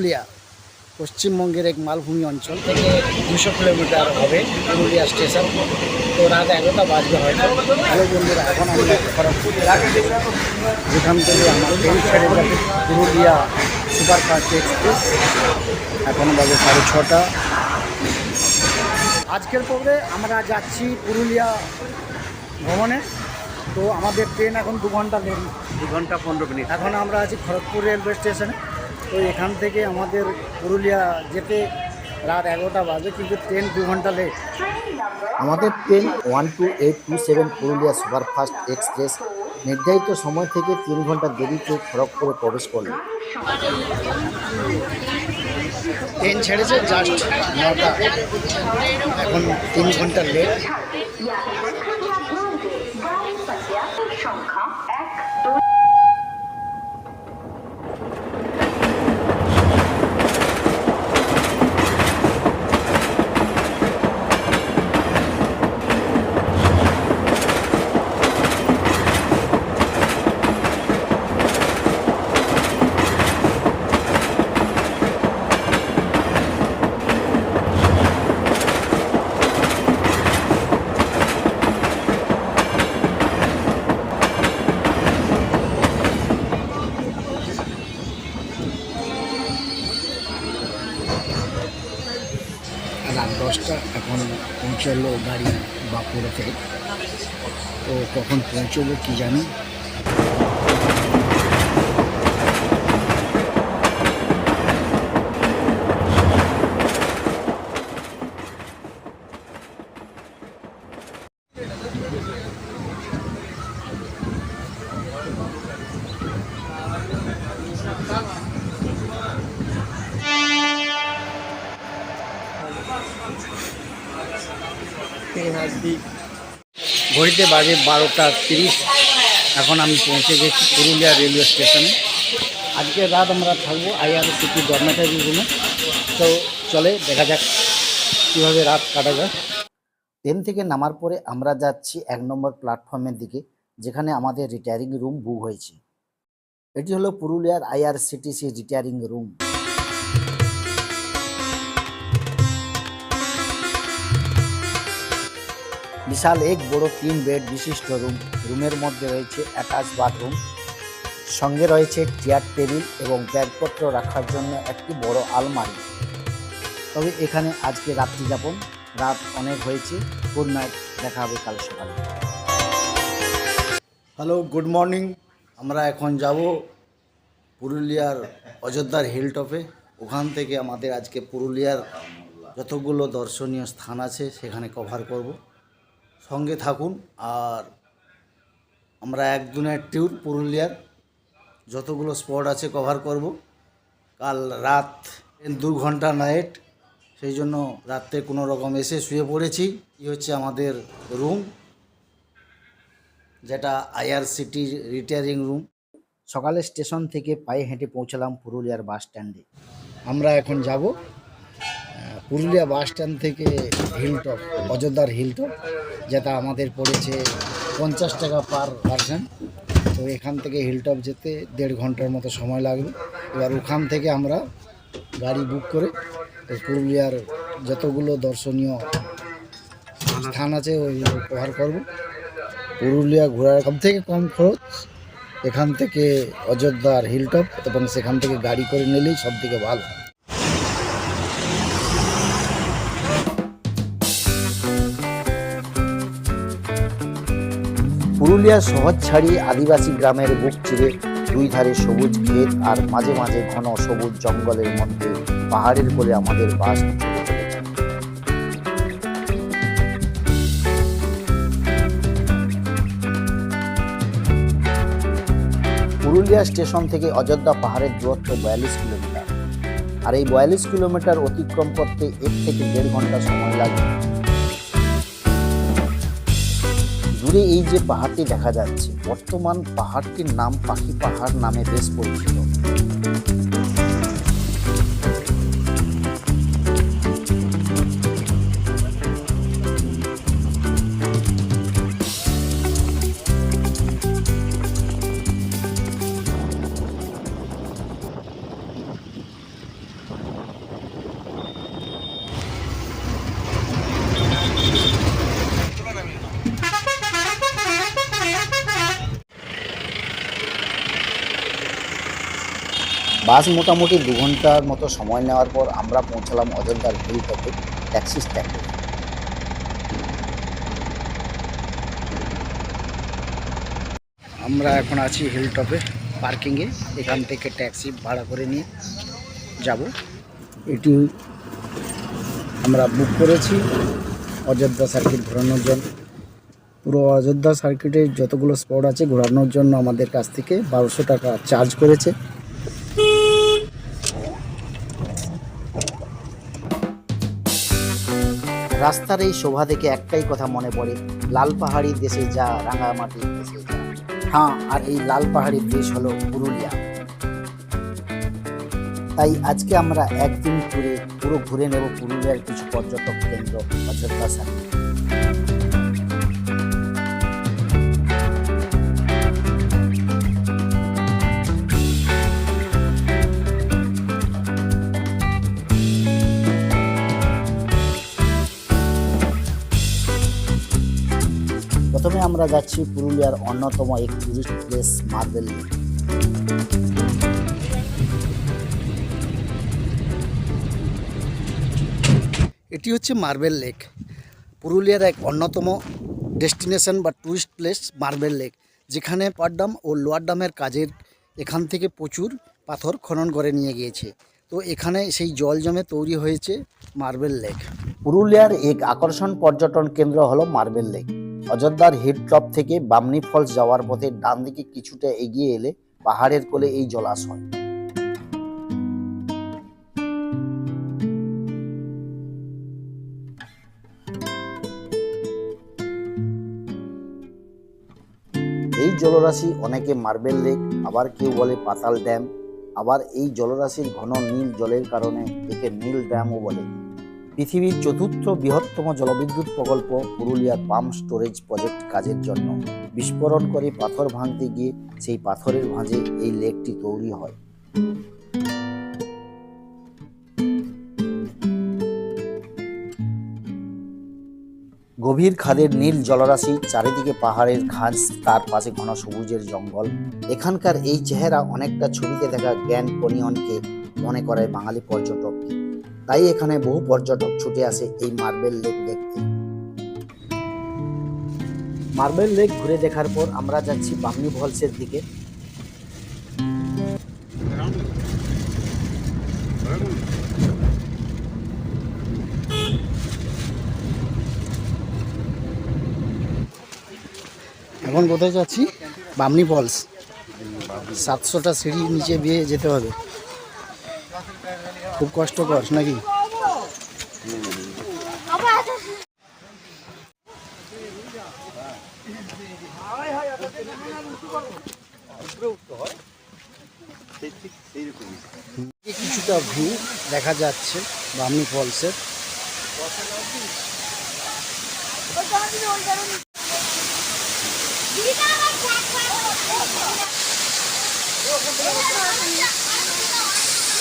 পুরুলিয়া পশ্চিমবঙ্গের এক মালভূমি অঞ্চল থেকে দুশো কিলোমিটার হবে পুরুলিয়া স্টেশন। তো রাত এগারোটা বাজবে হয়তো। হ্যালো বন্ধুরা এখন আমরা খড়গপুর যেখান থেকে আমার ট্রেন ছেড়ে যাবে পুরুলিয়া সুপারফাস্ট এক্সপ্রেস। এখন বাজে সাড়ে ছটা। আজকের পরে আমরা যাচ্ছি পুরুলিয়া ভ্রমণে। তো আমাদের ট্রেন এখন দু ঘণ্টা দু ঘণ্টা পনেরো মিনিট। এখন আমরা আছি খড়গপুর রেলওয়ে স্টেশনে। তো এখান থেকে আমাদের পুরুলিয়া যেতে রাত এগারোটা বাজে কিন্তু ট্রেন দু ঘণ্টা লেট আমাদের train one two eight two seven Purulia superfast express. নির্ধারিত সময় থেকে তিন ঘণ্টা দেরিতে খড়গপুরে প্রবেশ করল। ট্রেন ছেড়েছে জাস্ট নটা। এখন তিন ঘণ্টা লেট সংখ্যা এক দুই রাত দশটা এখন পৌঁছালো গাড়ি বাঁকুড়াতে তো কখন পৌঁছবো কি জানি। ঘড়িতে বাজে বারোটা তিরিশ। এখন আমি পৌঁছে গেছি পুরুলিয়া রেলওয়ে স্টেশনে। আজকে রাত আমরা থাকব আইআরসিটি ডরমেটারি রুমে। তো চলে দেখা যাক কীভাবে রাত কাটা যায়। ট্রেন থেকে নামার পরে আমরা যাচ্ছি এক নম্বর প্ল্যাটফর্মের দিকে, যেখানে আমাদের রিটায়ারিং রুম বুক হয়েছে। এটি হলো পুরুলিয়ার আইআরসিটিসি রিটায়ারিং রুম। বিশাল এক বড় তিন বেড বিশিষ্ট রুম। রুমের মধ্যে রয়েছে অ্যাটাচ বাথরুম, সঙ্গে রয়েছে চেয়ার টেবিল এবং ব্যাগপত্র রাখার জন্য একটি বড় আলমারি। তবে এখানে আজকে রাত্রি যাপন, রাত অনেক হয়েছে, গুড নাইট, দেখা হবে কাল সকালে। Hello, good morning. আমরা এখন যাব পুরুলিয়ার অযোধ্যার হিল টপে ওখান থেকে আমাদের আজকে পুরুলিয়ার যতগুলো দর্শনীয় স্থান আছে, সেখানে কভার করব। সঙ্গে থাকুন আর আমরা এক একদিনের ট্যুর পুরুলিয়ার যতগুলো স্পট আছে কভার করব। কাল রাত দু ঘণ্টা নাইট, সেই জন্য রাত্রে কোনো রকম এসে শুয়ে পড়েছি। এই হচ্ছে আমাদের রুম, যেটা আইআরসিটির রিটায়ারিং রুম। সকালে স্টেশন থেকে পায়ে হেঁটে পৌঁছালাম পুরুলিয়ার বাস স্ট্যান্ডে। আমরা এখন যাব পুরুলিয়া বাস স্ট্যান্ড থেকে হিলটপ অযোধ্যার হিলটপ যেটা আমাদের পড়েছে পঞ্চাশ টাকা পার পার্সন তো এখান থেকে হিলটপ যেতে দেড় ঘণ্টার মতো সময় লাগবে। এবার ওখান থেকে আমরা গাড়ি বুক করে পুরুলিয়ার যতগুলো দর্শনীয় স্থান আছে ওই কভার করব। পুরুলিয়া ঘোরার সব থেকে কম খরচ এখান থেকে অযোধ্যার হিলটপ এবং সেখান থেকে গাড়ি করে নিলেই সব থেকে ভালো। পুরুলিয়া শহর ছাড়িয়ে আদিবাসী গ্রামের বুক চিরে দুই ধারে সবুজ ক্ষেত আর মাঝে মাঝে ঘন সবুজ জঙ্গলের মধ্যে পাহাড়ের কোলে আমাদের বাস পুরুলিয়া স্টেশন থেকে অযোধ্যা পাহাড়ের দূরত্ব বয়াল্লিশ কিলোমিটার। আর এই বয়াল্লিশ কিলোমিটার অতিক্রম করতে এক থেকে দেড় ঘণ্টা সময় লাগে। দূরে এই যে পাহাড়টি দেখা যাচ্ছে বর্তমান পাহাড়টির নাম পাখি পাহাড় নামে বেশ পরিচিত। বাস মোটামুটি দু ঘণ্টার মতো সময় নেওয়ার পর আমরা পৌঁছালাম অযোধ্যার হিলটপে ট্যাক্সি স্ট্যান্ডে। আমরা এখন আছি হিলটপে পার্কিংয়ে এখান থেকে ট্যাক্সি ভাড়া করে নিয়ে যাব। এটি আমরা বুক করেছি অযোধ্যা সার্কিট ঘোরানোর জন্য। পুরো অযোধ্যা সার্কিটের যতগুলো স্পট আছে ঘোরানোর জন্য আমাদের কাছ থেকে বারোশো টাকা চার্জ করেছে। রাস্তার এই শোভা দেখে একটাই কথা মনে পড়ে, লাল পাহাড়ি দেশে যা রাঙামাটির দেশে যা হ্যাঁ আর এই লাল পাহাড়ির দেশ হলো পুরুলিয়া। তাই আজকে আমরা একদিন ঘুরে পুরো ঘুরে নেব পুরুলিয়ার কিছু পর্যটক কেন্দ্র, অযোধ্যা সার্কিট আমরা যাচ্ছি পুরুলিয়ার অন্যতম এক টুরিস্ট প্লেস মার্বেল লেক। এটি হচ্ছে মার্বেল লেক। পুরুলিয়ার এক অন্যতম ডেস্টিনেশন বা টুরিস্ট প্লেস মার্বেল লেক যেখানে আপার ডাম ও লোয়ার ডামের কাজের এখান থেকে প্রচুর পাথর খনন করে নিয়ে গিয়েছে। তো এখানে সেই জল জমে তৈরি হয়েছে মার্বেল লেক। পুরুলিয়ার এক আকর্ষণ পর্যটন কেন্দ্র হলো মার্বেল লেক। অযোধ্যার হিট টপ থেকে বামনি ফলস যাওয়ার পথে ডান দিকে কিছুটা এগিয়ে এলে পাহাড়ের কোলে এই জলাশয়। এই জলরাশি অনেকে মার্বেল লেক, আবার কেউ বলে পাতাল ড্যাম, আবার এই জলরাশির ঘন নীল জলের কারণে একে নীল ড্যামও বলে। পৃথিবীর চতুর্থ বৃহত্তম জলবিদ্যুৎ প্রকল্প পুরুলিয়ার পাম্প স্টোরেজ প্রজেক্ট কাজের জন্য। বিস্ফোরণ করে পাথর ভাঙতে গিয়ে সেই পাথরের ভাঁজে এই লেকটি তৈরি হয়। গভীর খাদের নীল জলরাশি, চারিদিকে পাহাড়ের ঘাস তার পাশে ঘন সবুজের জঙ্গল। এখানকার এই চেহারা অনেকটা ছবিতে দেখা জ্ঞান কনিয়নকে মনে করে বাঙালি পর্যটককে। তাই এখানে বহু পর্যটক ছুটে আসে এই মার্বেল লেক দেখতে। মার্বেল লেক ঘুরে দেখার পর আমরা যাচ্ছি বামনি ফলসের দিকে। এখন কোথায় যাচ্ছি? বামনি ফলস। সাতশোটা সিঁড়ি নিচে দিয়ে যেতে হবে। খুব কষ্টকর নাকি? কিছুটা ভিউ দেখা যাচ্ছে বামনি ফলসের।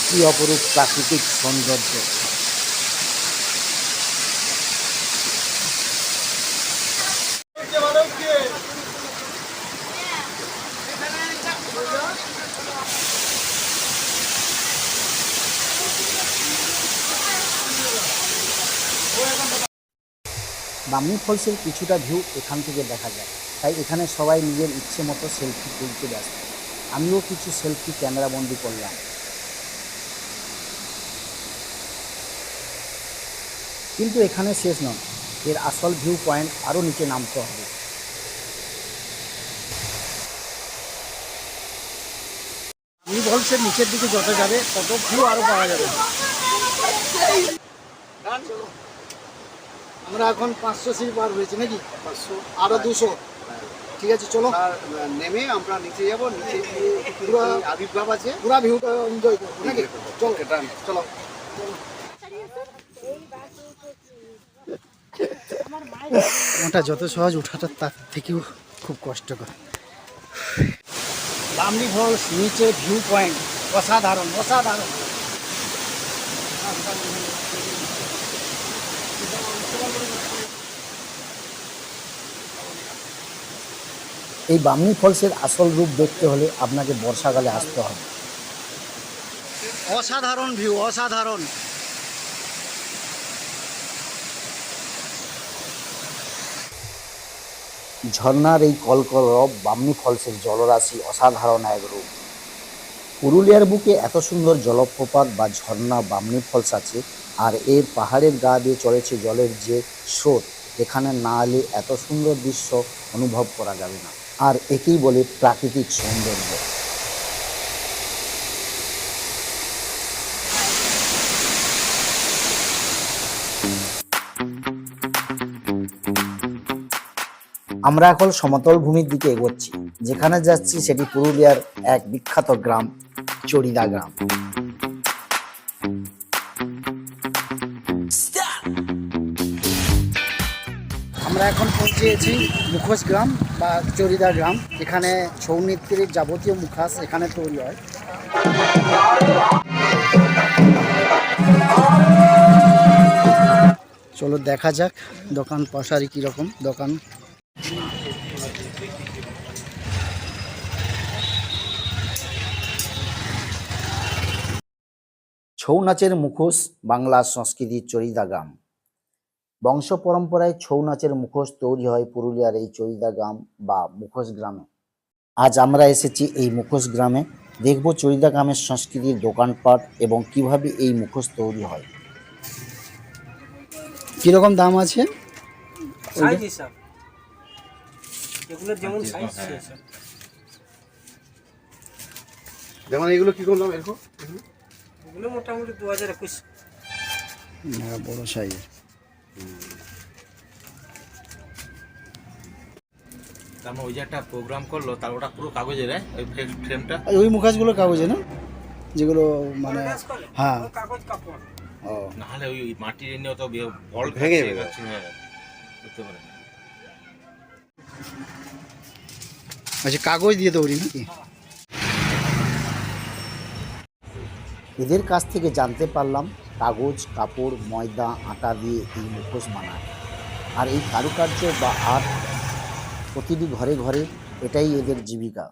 কি অপরূপ প্রাকৃতিক সৌন্দর্য? বামনি ফলসের কিছুটা ভিউ এখান থেকে দেখা যায়। তাই এখানে সবাই নিজের ইচ্ছে মতো সেলফি তুলতে ব্যস্ত। আমিও কিছু সেলফি ক্যামেরাবন্দি করলাম। কিন্তু এখানে শেষ নয়। এর আসল ভিউ পয়েন্ট আরও নিচে নামতে হবে। বামনি ফলসের নিচের দিকে যত যাবে তত ভিউ আরও পাওয়া যাবে। আমরা এখন পাঁচশো সিট পার হয়েছি নাকি? পাঁচশো। আরও দুশো। ঠিক আছে চলো। নেমে আমরা নিচে যাব নিচে পুরো আবির্ভাব আছে। পুরো ভিউটা এনজয় করব নাকি? চলো এটা চলো। ওটা যত সহজ ওঠাটা তার থেকেও খুব কষ্টকর। বামনি ফলস নিচে ভিউ পয়েন্ট অসাধারণ অসাধারণ। এই বামনি ফলসের আসল রূপ দেখতে হলে আপনাকে বর্ষাকালে আসতে হবে। অসাধারণ ভিউ অসাধারণ। ঝর্ণার এই কলকল রব বামনি ফলসের জলরাশি অসাধারণ এক রূপ। পুরুলিয়ার বুকে এত সুন্দর জলপ্রপাত বা ঝর্ণা বামনি ফলস আছে, আর এর পাহাড়ের গা দিয়ে চলেছে জলের যে স্রোত, এখানে না এলে এত সুন্দর দৃশ্য অনুভব করা যাবে না। আর একেই বলে প্রাকৃতিক সৌন্দর্য। আমরা এখন সমতল ভূমির দিকে এগোচ্ছি। যেখানে যাচ্ছি সেটি পুরুলিয়ার এক বিখ্যাত গ্রাম, চড়িদা গ্রাম। আমরা এখন পৌঁছেছি মুখোশ গ্রাম বা চরিদা গ্রাম এখানে ছৌ নৃত্যের যাবতীয় মুখাস এখানে তৈরি হয়। চলো দেখা যাক দোকান পশারি কীরকম, দোকান ছৌ নাচের মুখোশ বাংলা সংস্কৃতির চরিদা গ্রাম বংশ পরম্পরায় ছৌ নাচের মুখোশ তৈরি হয় পুরুলিয়ার এই চরিদা গ্রাম বা মুখোশ গ্রামে। আজ আমরা এসেছি এই মুখোশ গ্রামে। দেখব চরিদা গ্রামের সংস্কৃতির দোকানপাট এবং কীভাবে এই মুখোশ তৈরি হয়। কীরকম দাম আছে? এগুলোর যেমন যেমন এগুলো কি করলাম এরকম? এগুলো মোটামুটি দু হাজার একুশ। না, বড় সাইজ তারপর ওই যে একটা প্রোগ্রাম করল তার ওটা পুরো কাগজের? ওই ফ্রে- ফ্রেমটা ওই কাগজে না? যেগুলো মানে হ্যাঁ। কাগজ কাপড়। ও। নাহলে ওই মাটির এনে তো বল ভেঙে যাবে। হ্যাঁ বুঝতে পারে আচ্ছা কাগজ দিয়ে তৈরি নাকি? এদের কাছ থেকে জানতে পারলাম কাগজ, কাপড়, ময়দা, আটা দিয়ে এই মুখোশ বানায়। আর এই কারুকার্য বা আর্ট প্রতিটি ঘরে ঘরে এটাই এদের জীবিকা।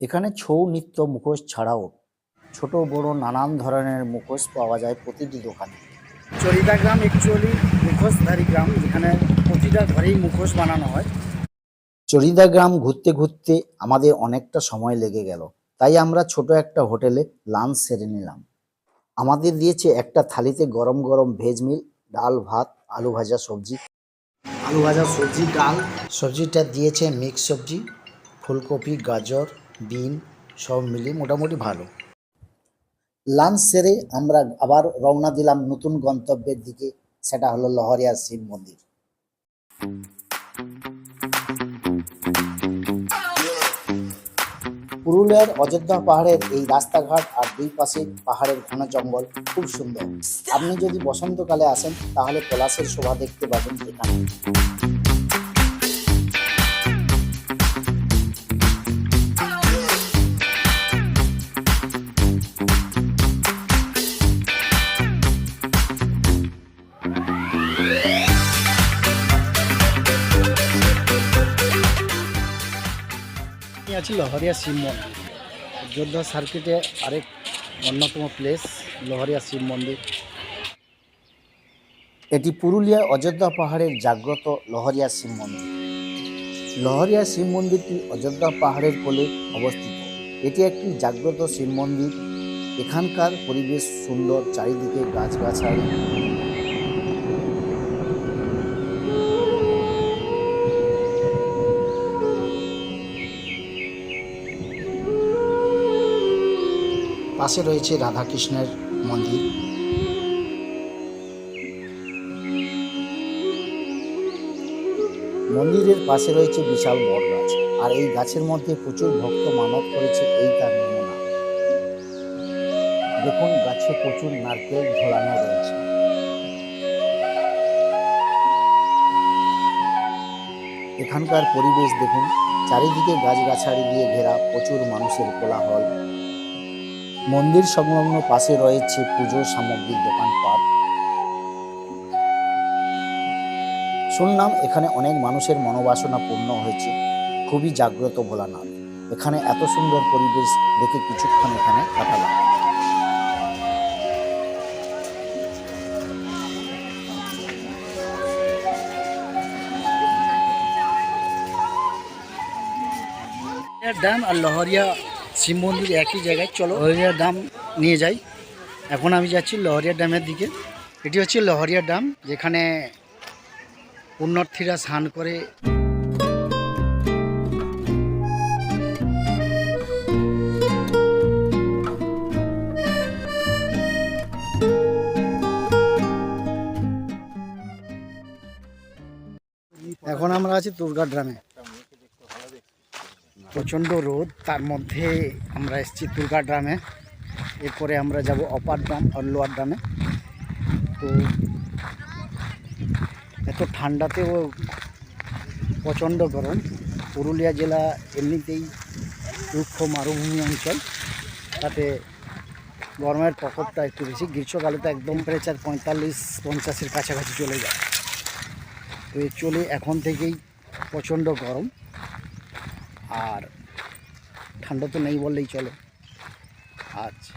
এখানে ছৌ নৃত্য মুখোশ ছাড়াও ছোট বড় নানান ধরনের মুখোশ পাওয়া যায় প্রতিটি দোকানে। চরিদা গ্রাম অ্যাকচুয়ালি মুখোশধারী গ্রাম, যেখানে প্রতিটা ঘরেই মুখোশ বানানো হয়। চরিদা গ্রাম ঘুরতে ঘুরতে আমাদের অনেকটা সময় লেগে গেল। তাই আমরা ছোট একটা হোটেলে লাঞ্চ সেরে নিলাম। আমাদের দিয়েছে একটা থালিতে গরম গরম ভেজ মিল ডাল, ভাত, আলু ভাজা সবজি। আলু ভাজা সবজি, ডাল। সবজিটা দিয়েছে মিক্স সবজি, ফুলকপি, গাজর, বিন, সব মিলিয়ে মোটামুটি ভালো। লাঞ্চ সেরে আমরা আবার রওনা দিলাম নতুন গন্তব্যের দিকে, সেটা হলো লহরিয়া শিব মন্দির। পুরুলিয়ার অযোধ্যা পাহাড়ের এই রাস্তাঘাট আর দুই পাশে পাহাড়ের ঘন জঙ্গল খুব সুন্দর। আপনি যদি বসন্তকালে আসেন, তাহলে পলাশের শোভা দেখতে পাবেন এখানে। আছে লহরিয়া শিব মন্দির। অযোধ্যা সার্কিটে আরেক অন্যতম প্লেস লহরিয়া শিব মন্দির। এটি পুরুলিয়ার অযোধ্যা পাহাড়ের জাগ্রত লহরিয়া শিব মন্দির। লহরিয়া শিব মন্দিরটি অযোধ্যা পাহাড়ের কোলে অবস্থিত। এটি একটি জাগ্রত শিব মন্দির। এখানকার পরিবেশ সুন্দর, চারিদিকে গাছগাছালি। পাশে রয়েছে রাধাকৃষ্ণের মন্দির। মন্দিরের পাশে রয়েছে বিশাল বট গাছ, আর এই গাছের মধ্যে প্রচুর ভক্ত মানব করেছে এই তার নমুনা দেখুন, গাছে প্রচুর নারকেল ঝোলানো রয়েছে। এখানকার পরিবেশ দেখুন, চারিদিকে গাছগাছালি দিয়ে ঘেরা, প্রচুর মানুষের কোলাহল। মন্দির সংলগ্ন পাশে রয়েছে পুজোর সামগ্রীর দোকানপাট শুনলাম এখানে অনেক মানুষের মনোবাসনা পূর্ণ হয়েছে। খুবই জাগ্রত ভোলানাথ। এখানে এত সুন্দর পরিবেশ দেখে কিছুক্ষণ এখানে কাটালাম। ড্যাম আর লহরিয়া শিব মন্দির একই জায়গায় চলো। লহরিয়া ড্যাম নিয়ে যাই। এখন আমি যাচ্ছি লহরিয়া ড্যামের দিকে। এটি হচ্ছে লহরিয়া ড্যাম যেখানে পুণ্যার্থীরা স্নান করে। এখন আমরা আছি দুর্গা ড্রামে প্রচণ্ড রোদ, তার মধ্যে আমরা এসেছি দুর্গা ড্রামে। এরপরে আমরা যাব অপার ড্রাম আর লোয়ার ড্রামে। তো এত ঠান্ডাতেও প্রচণ্ড গরম। পুরুলিয়া জেলা এমনিতেই রুক্ষ মারুভূমি অঞ্চল। তাতে গরমের প্রকোপটা একটু বেশি। গ্রীষ্মকালে তো একদম টেম্পারেচার পঁয়তাল্লিশ, পঞ্চাশের কাছাকাছি চলে যায়। তো চলে এখন থেকেই প্রচণ্ড গরম। আর ঠান্ডা তো নেই বললেই চলে। আচ্ছা।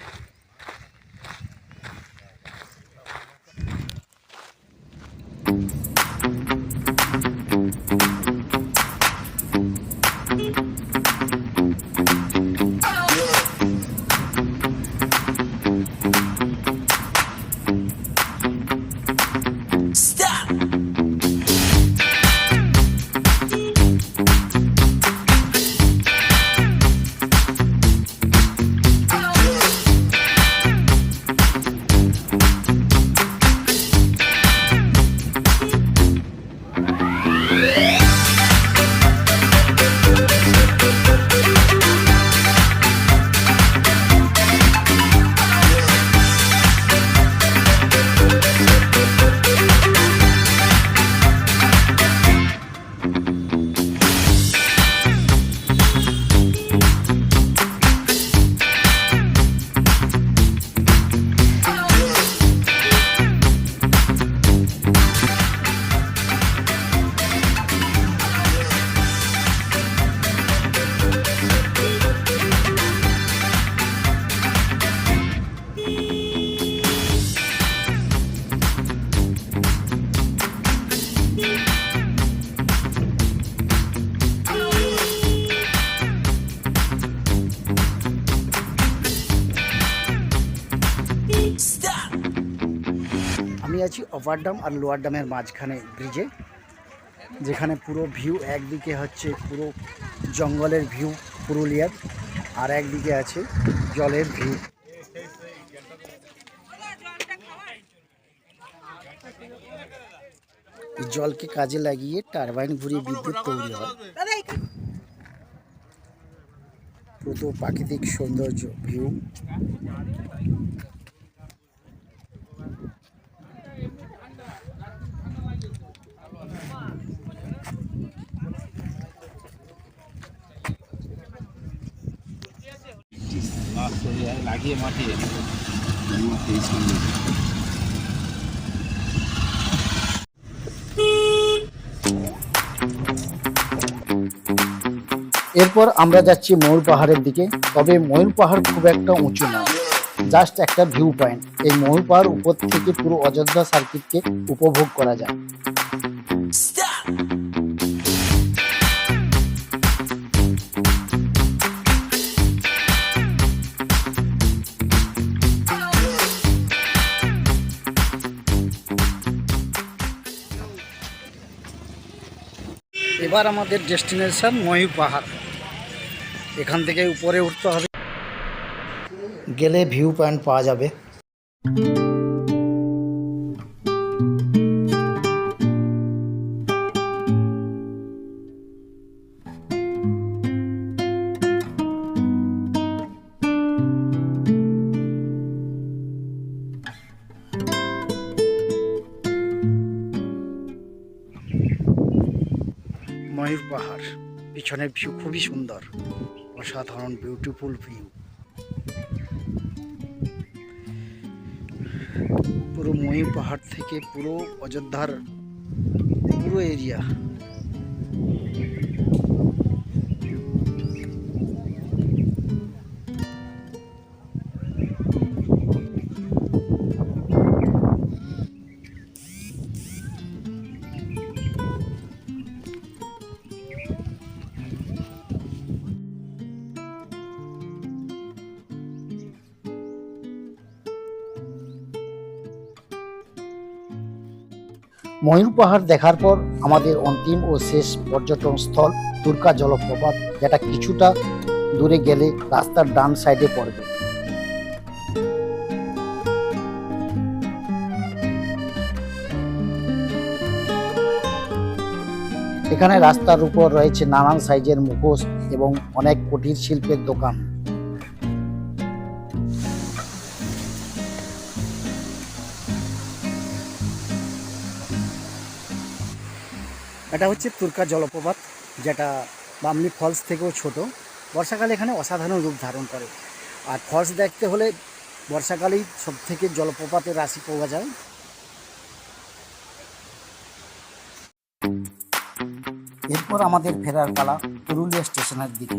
অপার ড্যাম আর লোয়ার ড্যামের মাঝখানে ব্রিজে যেখানে পুরো ভিউ একদিকে হচ্ছে পুরো জঙ্গলের ভিউ পুরুলিয়ার, আর একদিকে আছে জলের ভিউ জলকে কাজে লাগিয়ে টারবাইন ঘুরিয়ে বিদ্যুৎ তৈরি হয়। পুরো প্রাকৃতিক সৌন্দর্য ভিউ লাগিয়ে মাটিয়ে এরপর আমরা যাচ্ছি ময়ূর পাহাড়ের দিকে। তবে ময়ূর পাহাড় খুব একটা উঁচু না। জাস্ট একটা ভিউ পয়েন্ট এই ময়ূর পাহাড় উপর থেকে পুরো অযোধ্যা সার্কিটকে উপভোগ করা যায়। এবার আমাদের ডেস্টিনেশন ময়ূর পাহাড়। এখান থেকে উপরে উঠতে হবে। গেলে ভিউ পয়েন্ট পাওয়া যাবে। পাহাড়। পিছনের ভিউ খুবই সুন্দর। অসাধারণ বিউটিফুল ভিউ পুরো ময়ূর পাহাড় থেকে পুরো অযোধ্যার পুরো এরিয়া ময়ূর পাহাড় দেখার পর আমাদের অন্তিম ও শেষ পর্যটন স্থল তুর্কা জলপ্রপাত, যেটা কিছুটা দূরে গেলে রাস্তার ডান সাইডে পড়বে। এখানে রাস্তার উপর রয়েছে নানান সাইজের মুখোশ এবং অনেক কুটির শিল্পের দোকান। এটা হচ্ছে তুর্কা জলপ্রপাত, যেটা বামলি ফলস থেকেও ছোট। বর্ষাকালে এখানে অসাধারণ রূপ ধারণ করে। আর ফলস দেখতে হলে বর্ষাকালেই সব থেকে জলপ্রপাতের রাশি পাওয়া যায়। এরপর আমাদের ফেরার পালা পুরুলিয়া স্টেশনের দিকে।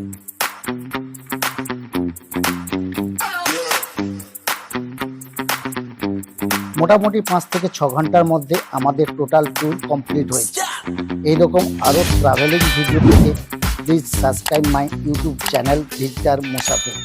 মোটামুটি পাঁচ থেকে ছ ঘণ্টার মধ্যে আমাদের টোটাল ট্যুর কমপ্লিট হয়েছে। এইরকম আরও ট্রাভেলিং ভিডিও পেতে please subscribe my YouTube channel visitor Musafir